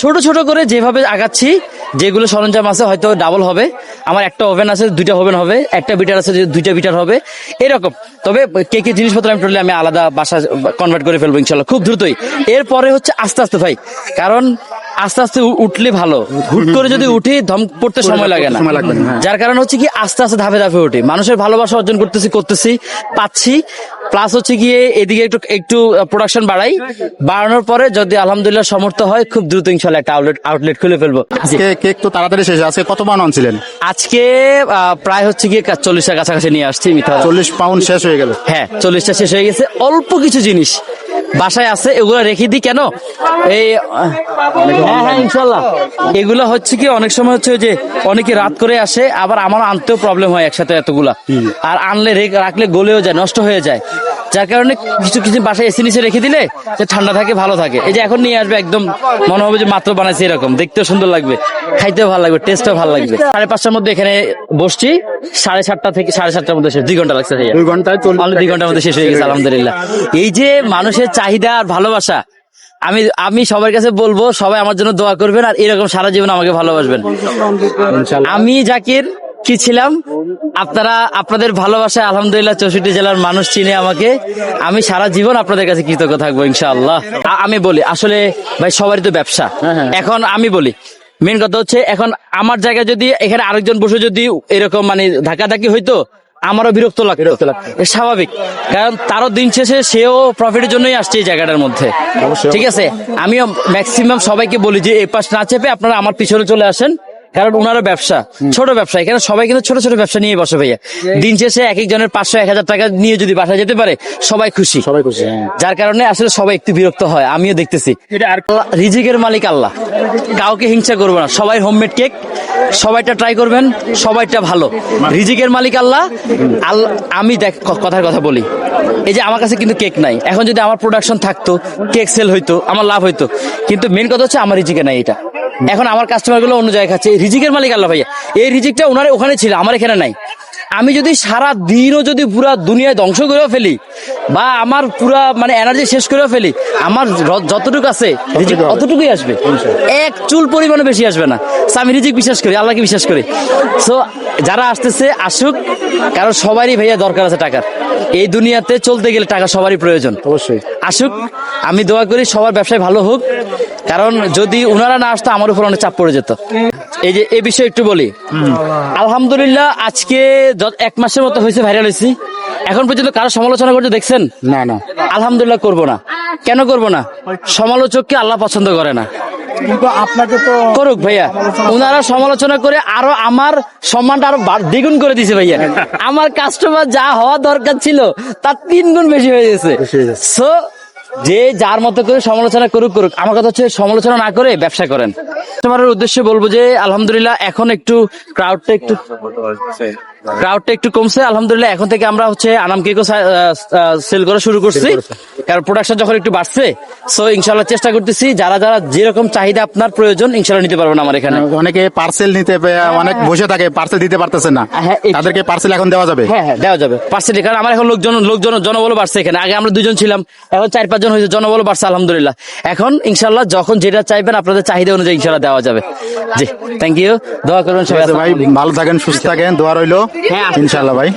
ছোট ছোট করে যেভাবে আগাচ্ছি, যেগুলো সরঞ্জাম আছে হয়তো ডাবল হবে। আমার একটা ওভেন আছে, দুইটা ওভেন হবে, একটা বিটার আছে, দুইটা বিটার হবে। এরকম। তবে কে কে জিনিসপত্র আমি টোটালি আমি আলাদা বাসা কনভার্ট করে ফেলব ইনশাল্লাহ, খুব দ্রুতই। এরপরে হচ্ছে আস্তে আস্তে ভাই, কারণ আস্তে আস্তে উঠলে ভালো। হুট করে যদি উঠি ধম পড়তে সময় লাগে না। হ্যাঁ। যার কারণ হচ্ছে কি আস্তে আস্তে ধাপে ধাপে উঠি। মানুষের ভালোবাসা অর্জন করতেছি করতেছি পাচ্ছি। প্লাস হচ্ছে গিয়ে এদিকে একটু একটু প্রোডাকশন বাড়াই। বাড়ানোর পরে যদি আলহামদুলিল্লাহ সমর্থ হয় খুব দ্রুত ইনশাল্লাহ একটা আউটলেট আউটলেট খুলে ফেলব। আজকে কেক তো তাড়াতাড়ি শেষ আজকে কত পাউন্ড আনছিলেন? আজকে প্রায় হচ্ছে গিয়ে চল্লিশটার কাছাকাছি নিয়ে আসছি মিথ্যা চল্লিশ পাউন্ড শেষ হয়ে গেল। হ্যাঁ চল্লিশটা শেষ হয়ে গেছে। অল্প কিছু জিনিস। বাসায় আছে এগুলো রেখে দিই কেন? এই হ্যাঁ হ্যাঁ ইনশাল্লাহ। এগুলো হচ্ছে কি অনেক সময় হচ্ছে যে অনেকে রাত করে আসে আবার আমার আনতেও প্রবলেম হয় একসাথে এতগুলা। আর আনলে রেখ- রাখলে গলেও যায় নষ্ট হয়ে যায়। যার কারণে কিছু কিছু বাসায় এসি নিচে রেখে দিলে যে ঠান্ডা থাকে ভালো থাকে। এই যে এখন নিয়ে আসবে একদম মনে হবে যে মাত্র বানাইছে এরকম। দেখতেও সুন্দর লাগবে খাইতেও ভালো লাগবে টেস্টও ভালো লাগবে। সাড়ে পাঁচটার মধ্যে এখানে বসছি সাড়ে সাতটা থেকে সাড়ে সাতটার মধ্যে শেষ। দুই ঘণ্টা লাগছে। দুই অনলি দুই ঘণ্টার মধ্যে শেষ হয়ে গেছে আলহামদুলিল্লাহ। এই যে মানুষের চাহিদা আর ভালোবাসা আমি আমি সবার কাছে বলব সবাই আমার জন্য দোয়া করবেন আর এরকম সারা জীবন আমাকে ভালোবাসবেন। আমি জাকির কি ছিলাম? আপনারা আপনাদের ভালোবাসায় আলহামদুলিল্লাহ চৌষট্টি জেলার মানুষ চিনে আমাকে। আমি সারা জীবন আপনাদের কাছে কৃতজ্ঞ থাকব ইনশাআল্লাহ। আমি বলি আসলে ভাই সবারই তো ব্যবসা। এখন আমি বলি মেন কথা হচ্ছে এখন আমার জায়গায় যদি এখানে আরেকজন বসে যদি এরকম মানে ধাক্কাধাক্কি হইতো আমারও বিরক্ত লাগতো। এ স্বাভাবিক। কারণ তারও দিন শেষে সেও প্রফিটের জন্যই আসছে এই জায়গাটার মধ্যে। ঠিক আছে? আমিও ম্যাক্সিমাম সবাইকে বলি যে এই পাশ না চেপে আপনারা আমার পিছনে চলে আসেন। কারণ ওনারও ব্যবসা ছোট ব্যবসা। এখানে সবাই কিন্তু ছোট ছোট ব্যবসা নিয়ে বসে ভাইয়া। দিন শেষে এক একজনের পাঁচশো এক হাজার টাকা নিয়ে যদি বাসায় যেতে পারে সবাই খুশি। সবাই খুশি হ্যাঁ। যার কারণে আসলে সবাই একটু বিরক্ত হয় আমিও দেখতেছি। রিজিকের মালিক আল্লাহ। কাউকে হিংসা করব না। সবাই হোমমেড কেক সবাইটা ট্রাই করবেন সবাইটা ভালো। রিজিকের মালিক আল্লাহ। আল্লাহ আমি দেখ কথার কথা বলি। এই যে আমার কাছে কিন্তু কেক নাই। এখন যদি আমার প্রোডাকশন থাকতো কেক সেল হইতো আমার লাভ হইতো। কিন্তু মেন কথা হচ্ছে আমার রিজিকে নাই এটা। এখন আমার কাস্টমারগুলো অন্য জায়গায় খাচ্ছে। এই রিজিকের মালিক আল্লাহ ভাইয়া। এই রিজিকটা ওনার ওখানে ছিল আমার এখানে নাই। আমি যদি সারা দিনও যদি পুরা দুনিয়ায় ধ্বংস করেও ফেলি বা আমার পুরা মানে এনার্জি শেষ করেও ফেলি আমার যতটুকু আছে রিজিক। অতটুকুই আসবে। এক চুল পরিমাণে বেশি আসবে না। আমি রিজিক বিশ্বাস করি আল্লাহকে বিশ্বাস করি। সো যারা আসতেছে আসুক কারণ সবারই ভাইয়া দরকার আছে টাকার। এই দুনিয়াতে চলতে গেলে টাকা সবারই প্রয়োজন। অবশ্যই। আসুক আমি দোয়া করি সবার ব্যবসায় ভালো হোক। কারণ যদি ওনারা না আসতো আমার উপর অনেক চাপ পড়ে যেত। এই যে এই বিষয়ে একটু বলি। আলহামদুলিল্লাহ আজকে এক মাসের মতো হয়েছে ভাইরাল হয়েছি। এখন পর্যন্ত কারও সমালোচনা করতে দেখছেন? না না। আলহামদুলিল্লাহ করব না। কেন করব না? সমালোচককে আল্লাহ পছন্দ করে না। কিন্তু আপনাকে তো করুক ভাইয়া। ওনারা সমালোচনা করে আরও আমার সম্মানটা আরও দ্বিগুণ করে দিছে ভাইয়া। আমার কাস্টমার যা হওয়া দরকার ছিল তার তিন গুণ বেশি হয়ে গেছে। বেশি হয়ে গেছে। সো যে যার মতো করে সমালোচনা করুক করুক। আমার কথা হচ্ছে সমালোচনা না করে ব্যবসা করেন। তোমার উদ্দেশ্যে বলব যে আলহামদুলিল্লাহ এখন একটু ক্রাউডটা একটু ক্রাউডটা একটু কমছে। আলহামদুলিল্লাহ এখন থেকে আমরা হচ্ছে আনাম কেকও সেল করা শুরু করছি। কারণ প্রোডাকশন যখন একটু বাড়ছে সো ইনশাল্লাহ চেষ্টা করতেছি যারা যারা যেরকম চাহিদা আপনার প্রয়োজন ইনশাল্লাহ নিতে পারবেন আমার এখানে। অনেকে পার্সেল নিতে অনেক বসে থাকে পার্সেল দিতে পারতেছে না। হ্যাঁ, তাদেরকে পার্সেল এখন দেওয়া যাবে? হ্যাঁ হ্যাঁ দেওয়া যাবে। পার্সেল কারণ আমার এখন লোকজন লোকজন জনবল বাড়ছে এখানে। আগে আমরা দুজন ছিলাম এখন চার পাঁচজন হয়েছে জনবল বাড়ছে আলহামদুলিল্লাহ। এখন ইনশাল্লাহ যখন যেটা চাইবেন আপনাদের চাহিদা অনুযায়ী ইনশাল্লাহ দেওয়া যাবে। জি থ্যাংক ইউ দোয়া করবেন সবাই। ভাই ভালো থাকেন সুস্থ থাকেন দোয়া রইল। হ্যাঁ। ইনশাল্লাহ ভাই।